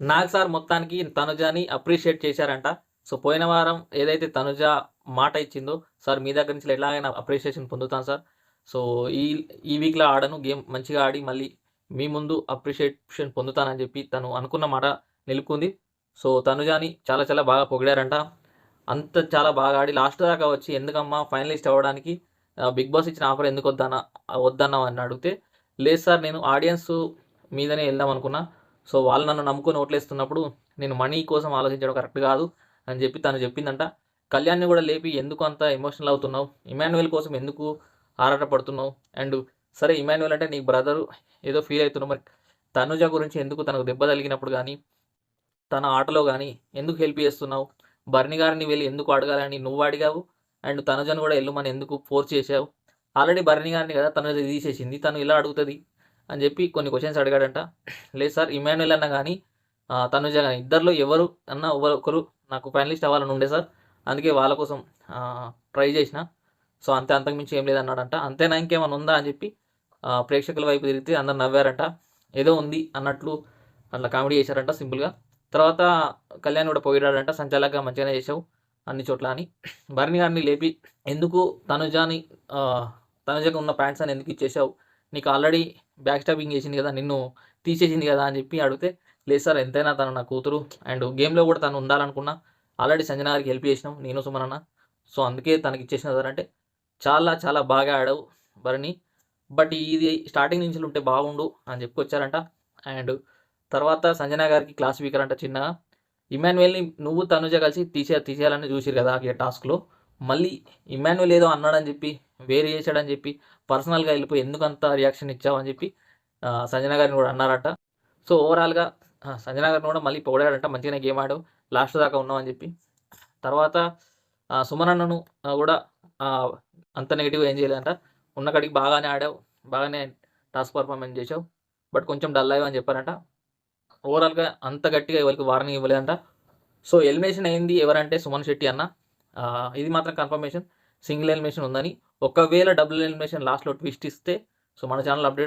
Nag sir మొత్తానికి తనుజాని appreciate చేశారంట. So పోయిన వారం ఏదైతే తనుజ మాట ఇచ్చిందో సార్ మీ దగ్గర నుంచి ఎలాగైనా అప్రిషియేషన్ పొందుతాను సార్. సో ఈ ఈ వీక్లో ఆడను గేమ్ మంచిగా ఆడి మళ్ళీ మీ ముందు అప్రిషియేషన్ పొందుతానని చెప్పి తను అనుకున్న మాట నిలుపుకుంది. సో తనుజాని చాలా చాలా బాగా పొగిడారంట. అంత చాలా బాగా ఆడి లాస్ట్ దాకా వచ్చి ఎందుకమ్మా ఫైనలిస్ట్ అవ్వడానికి బిగ్ బాస్ ఇచ్చిన ఆఫర్ ఎందుకు వద్దన్నా వద్దన్నావు అని అడిగితే లేదు సార్ నేను ఆడియన్స్ మీదనే వెళ్దాం అనుకున్నా. సో వాళ్ళు నన్ను నమ్ముకొని ఓట్లేస్తున్నప్పుడు నేను మనీ కోసం ఆలోచించడం కరెక్ట్ కాదు అని చెప్పి తను చెప్పిందంట. కళ్యాణ్ని కూడా లేపి ఎందుకు అంత ఎమోషనల్ అవుతున్నావు? ఇమాన్యువల్ కోసం ఎందుకు ఆరాటపడుతున్నావు అండ్ సరే ఇమాన్యువల్ అంటే నీ బ్రదరు ఏదో ఫీల్ అవుతున్నావు మరి. తనుజ గురించి ఎందుకు తనకు దెబ్బ తగిలినప్పుడు కానీ తన ఆటలో కానీ ఎందుకు హెల్ప్ చేస్తున్నావు? బర్ని గారిని వెళ్ళి ఎందుకు అడగాలని నువ్వు అడిగావు? అండ్ తనుజను కూడా వెళ్ళమని ఎందుకు ఫోర్స్ చేసావు ఆల్రెడీ బర్ని గారిని కదా తనుజ తీసేసింది. తను ఇలా అడుగుతుంది. అని చెప్పి కొన్ని క్వశ్చన్స్ అడిగాడంట. లేదు సార్ ఇమాన్యుల్ అన్న కానీ తనుజ కానీ ఇద్దరిలో ఎవరు అన్న ఒకరు నాకు ఫైనలిస్ట్ అవ్వాలని ఉండే సార్. అందుకే వాళ్ళ కోసం ట్రై చేసిన. సో అంతే అంతకుమించి ఏం లేదన్నాడంట. అంతేనా ఇంకేమైనా ఉందా అని చెప్పి ప్రేక్షకుల వైపు తిరిగితే అందరు నవ్వారంట. ఏదో ఉంది అన్నట్లు అట్లా కామెడీ చేశారంట సింపుల్గా తర్వాత కళ్యాణ్ కూడా పోయిడాడంట సంచాలకంగా మంచిగానే చేసావు అన్ని చోట్ల అని. భరణి గారిని లేపి ఎందుకు తనుజాని తనుజకు ఉన్న ప్యాంట్స్ అని ఎందుకు ఇచ్చేసావు నీకు ఆల్రెడీ బ్యాక్ స్టాపింగ్ చేసింది కదా నిన్ను తీసేసింది కదా అని చెప్పి అడిగితే లేదు సార్ ఎంతైనా తను నా కూతురు. అండ్ గేమ్లో కూడా తను ఉండాలనుకున్నా ఆల్రెడీ సంజన గారికి హెల్ప్ చేసినాం నేను సుమనన్న సో అందుకే తనకి ఇచ్చేసిన సార్. అంటే చాలా చాలా బాగా ఆడావు భరణి. బట్ ఇది స్టార్టింగ్ నుంచి ఉంటే బాగుండు అని చెప్పుకొచ్చారంట. అండ్ తర్వాత సంజన గారికి క్లాస్ స్పీకర్ అంట చిన్నగా ఇమాన్యువల్ని నువ్వు తనుజ కలిసి తీసే తీసేయాలని చూసిరు కదా ఆ టాస్క్లో. మళ్ళీ ఇమాన్యువల్ ఏదో అన్నాడని చెప్పి వేరే చేశాడని చెప్పి పర్సనల్గా వెళ్ళిపోయి ఎందుకంత రియాక్షన్ ఇచ్చావని చెప్పి సంజన గారిని కూడా అన్నారట. సో ఓవరాల్గా సంజన గారిని కూడా మళ్ళీ పొగడాడంట మంచిగానే గేమ్ ఆడావు లాస్ట్ దాకా ఉన్నావు అని చెప్పి. తర్వాత సుమనన్నను కూడా అంత నెగిటివ్ ఏం చేయలేదంట. ఉన్న కాడికి బాగానే ఆడావు బాగానే టాస్క్ పర్ఫార్మెన్స్ చేసావు బట్ కొంచెం డల్ అయ్యావు అని చెప్పారంట. ఓవరాల్గా అంత గట్టిగా ఎవరికి వార్నింగ్ ఇవ్వలేదంట. సో ఎలిమినేషన్ అయింది ఎవరంటే సుమన్ శెట్టి అన్న. ఇది మాత్రం కన్ఫర్మేషన్. సింగిల్ ఎలిమినేషన్ ఉందని. ఒకవేళ డబుల్ ఎలిమినేషన్ లాస్ట్లో ట్విస్ట్ ఇస్తే సో మన ఛానల్ అప్డేట్